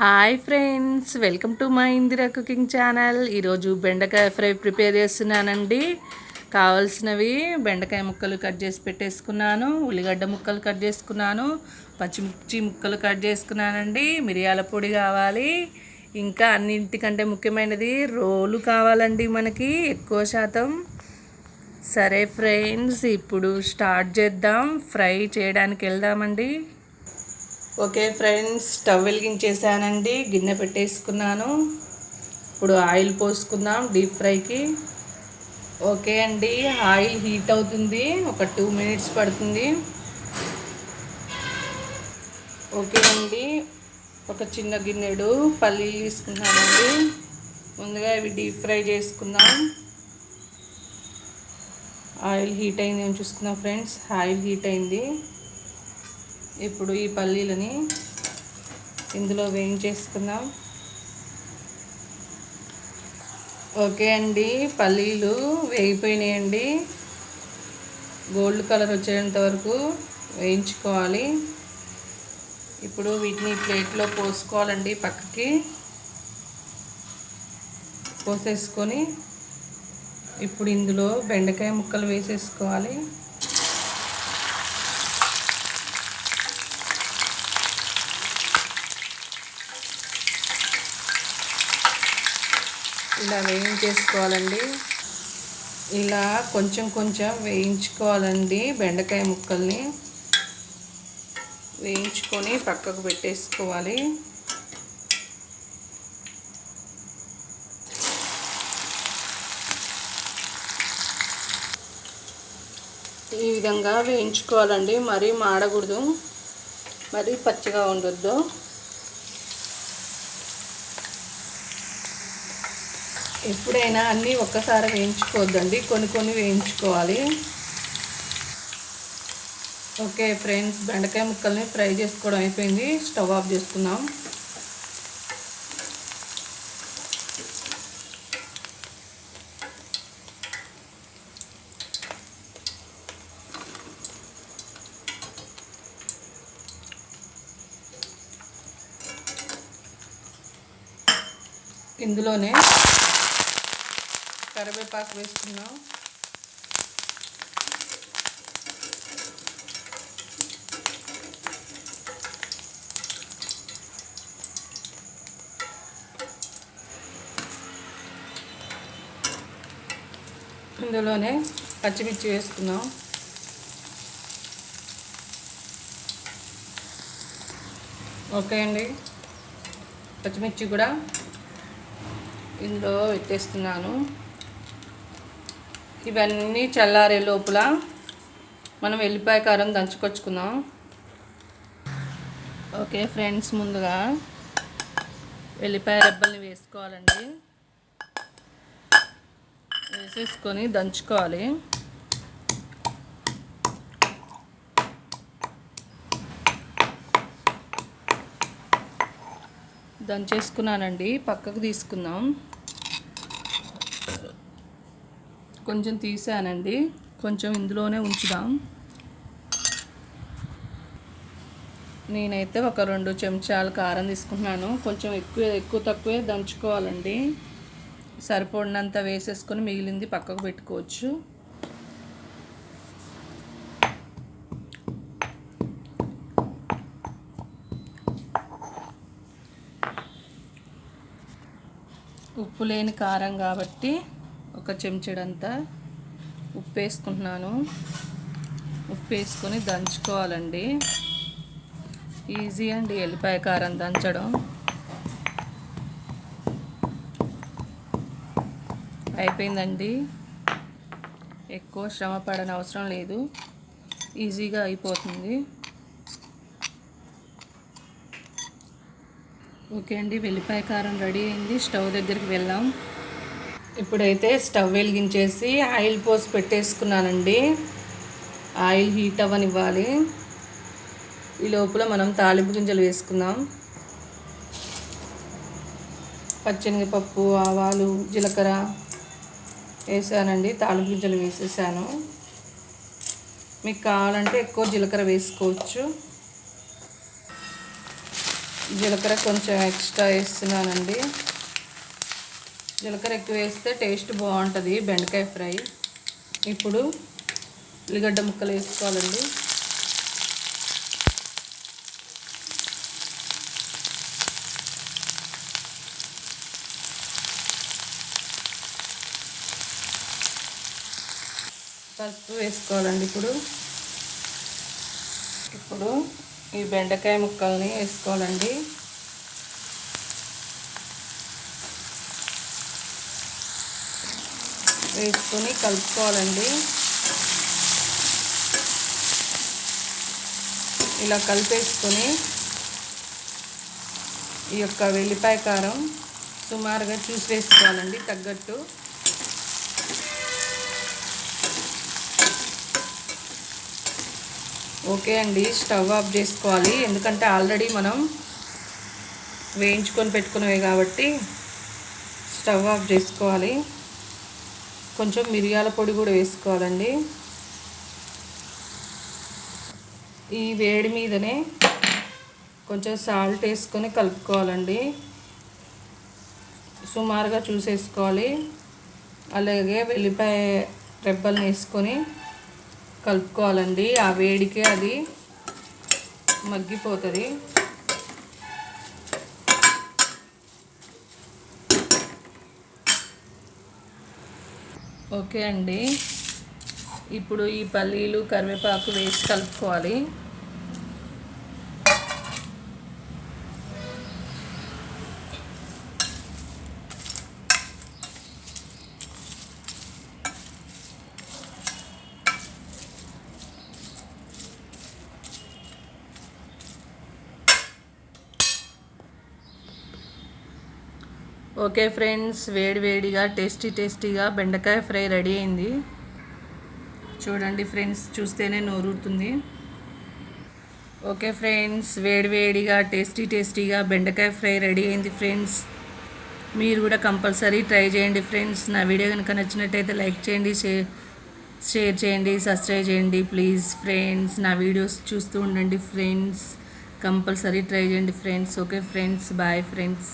Hi friends welcome to my Indira cooking channel. ఈరోజు బెండకాయ fry prepare చేస్తున్నానండి. కావలసినవి బెండకాయ ముక్కలు కట్ చేసి పెట్టేసుకున్నాను ఉల్లిగడ్డ ముక్కలు కట్ చేసుకున్నాను పచ్చిమిర్చి ముక్కలు కట్ చేసుకున్నానండి. మిరియాల పొడి కావాలి. ఇంకా అన్నింటికంటే ముఖ్యమైనది రోలు కావాలండి మనకి ఎక్కువ శాతం. సరే ఫ్రెండ్స్ ఇప్పుడు స్టార్ట్ చేద్దాం. ఫ్రై చేయడానికి వెళ్దామండి. ఓకే ఫ్రెండ్స్ స్టవ్ వెలిగించేసానండి. గిన్నె పెట్టేసుకున్నాను. ఇప్పుడు ఆయిల్ పోసుకుందాం డీప్ ఫ్రైకి. ఓకే అండి ఆయిల్ హీట్ అవుతుంది. ఒక టూ మినిట్స్ పడుతుంది. ఓకే అండి ఒక చిన్న గిన్నెడు పల్లీలు తీసుకున్నానండి. ముందుగా ఇవి డీప్ ఫ్రై చేసుకుందాం. ఆయిల్ హీట్ అయింది ఏం చూసుకుందాం ఫ్రెండ్స్. ఆయిల్ హీట్ అయింది. ఇప్పుడు ఈ పల్లీలని ఇందులో వేయించేసుకుందాం. ఓకే అండి పల్లీలు వేగిపోయినాయండి. గోల్డ్ కలర్ వచ్చేంత వరకు వేయించుకోవాలి. ఇప్పుడు వీటిని ప్లేట్లో పోసుకోవాలండి పక్కకి. పోసేసుకొని ఇప్పుడు ఇందులో బెండకాయ ముక్కలు వేసేసుకోవాలి. ఇలా వేయించేసుకోవాలండి ఇలా కొంచెం కొంచెం వేయించుకోవాలండి బెండకాయ ముక్కల్ని. వేయించుకొని పక్కకు పెట్టేసుకోవాలి. ఈ విధంగా వేయించుకోవాలండి. మరీ మాడకూడదు. మరీ పచ్చిగా ఉండొద్దు. ఎప్పుడైనా అన్నీ ఒక్కసారి వేయించుకోవద్దండి. కొన్ని కొన్ని వేయించుకోవాలి. ఓకే ఫ్రెండ్స్ బెండకాయ ముక్కల్ని ఫ్రై చేసుకోవడం అయిపోయింది. స్టవ్ ఆఫ్ చేసుకుందాం. ఇందులోనే కరివేపాకు వేసుకున్నాం ఇందులోనే పచ్చిమిర్చి వేసుకున్నాం ఓకే అండి. పచ్చిమిర్చి కూడా ఇందులో పెట్టేస్తున్నాను ఇవన్నీ చల్లారే లోపల మనం వెల్లిపాయ కారం దంచుకొచ్చుకుందాం. ఓకే ఫ్రెండ్స్ ముందుగా వెల్లిపాయ రెబ్బల్ని వేసుకోవాలండి. వేసేసుకొని దంచుకోవాలి. దంచేసుకున్నానండి పక్కకు తీసుకుందాం. కొంచెం తీసానండి. కొంచెం ఇందులోనే ఉంచుదాం. నేనైతే ఒక రెండు చెంచాలు కారం తీసుకుంటున్నాను. కొంచెం ఎక్కువ ఎక్కువ తక్కువే దంచుకోవాలండి. సరిపడినంత వేసేసుకొని మిగిలింది పక్కకు పెట్టుకోవచ్చు. ఉప్పు లేని కారం కాబట్టి ఒక చెంచడంతా ఉప్పు వేసుకుంటున్నాను ఉప్పు వేసుకొని దంచుకోవాలండి. ఈజీ అండి ఎల్లిపాయ కారం దంచడం. అయిపోయిందండి. ఎక్కువ శ్రమ పడని అవసరం లేదు. ఈజీగా అయిపోతుంది. ఓకే అండి వెల్లిపాయ కారం రెడీ అయింది. స్టవ్ దగ్గరికి వెళ్దాం ఇప్పుడైతే స్టవ్ వెలిగించేసి ఆయిల్ పోసి పెట్టేసుకున్నానండి. Oil heat అవ్వనివ్వాలి. ఈ లోపల మనం తాలింపు గింజలు వేసుకుందాం. పచ్చెనగపప్పు ఆవాలు జీలకర్ర వేసానండి. తాలింపు గింజలు వేసేసాను. మీకు కావాలంటే ఎక్కువ జీలకర్ర వేసుకోవచ్చు. జీలకర్ర కొంచెం ఎక్స్ట్రా వేస్తున్నానండి. జీలకర్ర ఎక్కువ వేస్తే టేస్ట్ బాగుంటుంది బెండకాయ ఫ్రై. ఇప్పుడు ఉల్లిగడ్డ ముక్కలు వేసుకోవాలండి. పసుపు వేసుకోవాలండి ఇప్పుడు. ఇప్పుడు ఈ బెండకాయ ముక్కల్ని వేసుకోవాలండి. వేసుకొని కలుపుకోవాలండి. ఇలా కలిపేసుకొని ఈ యొక్క వెల్లిపాయ కారం సుమారుగా చూసి వేసుకోవాలండి తగ్గట్టు. ఓకే అండి స్టవ్ ఆఫ్ చేసుకోవాలి. ఎందుకంటే ఆల్రెడీ మనం వేయించుకొని పెట్టుకునేవి కాబట్టి స్టవ్ ఆఫ్ చేసుకోవాలి. కొంచెం మిరియాల పొడి కూడా వేసుకోవాలండి. ఈ వేడి మీదనే కొంచెం సాల్ట్ వేసుకొని కలుపుకోవాలండి. సుమారుగా చూసేసుకోవాలి. అలాగే వెల్లిపాయ రెబ్బల్ని వేసుకొని కలుపుకోవాలండి. ఆ వేడికే అది మగ్గిపోతుంది. ఓకే అండి. ఇప్పుడు ఈ పల్లీలు కరివేపాకు వేసి కలుపుకోవాలి. ఓకే ఫ్రెండ్స్ వేడివేడిగా టేస్టీ టేస్టీగా బెండకాయ ఫ్రై రెడీ అయింది. చూడండి ఫ్రెండ్స్ చూస్తేనే నోరుతుంది ఓకే ఫ్రెండ్స్ వేడివేడిగా టేస్టీ టేస్టీగా బెండకాయ ఫ్రై రెడీ అయింది ఫ్రెండ్స్. మీరు కూడా కంపల్సరీ ట్రై చేయండి ఫ్రెండ్స్. నా వీడియో కనుక నచ్చినట్టయితే లైక్ చేయండి షేర్ షేర్ చేయండి సబ్స్క్రైబ్ చేయండి. ప్లీజ్ ఫ్రెండ్స్ నా వీడియోస్ చూస్తూ ఉండండి ఫ్రెండ్స్. కంపల్సరీ ట్రై చేయండి friends. Okay friends bye friends.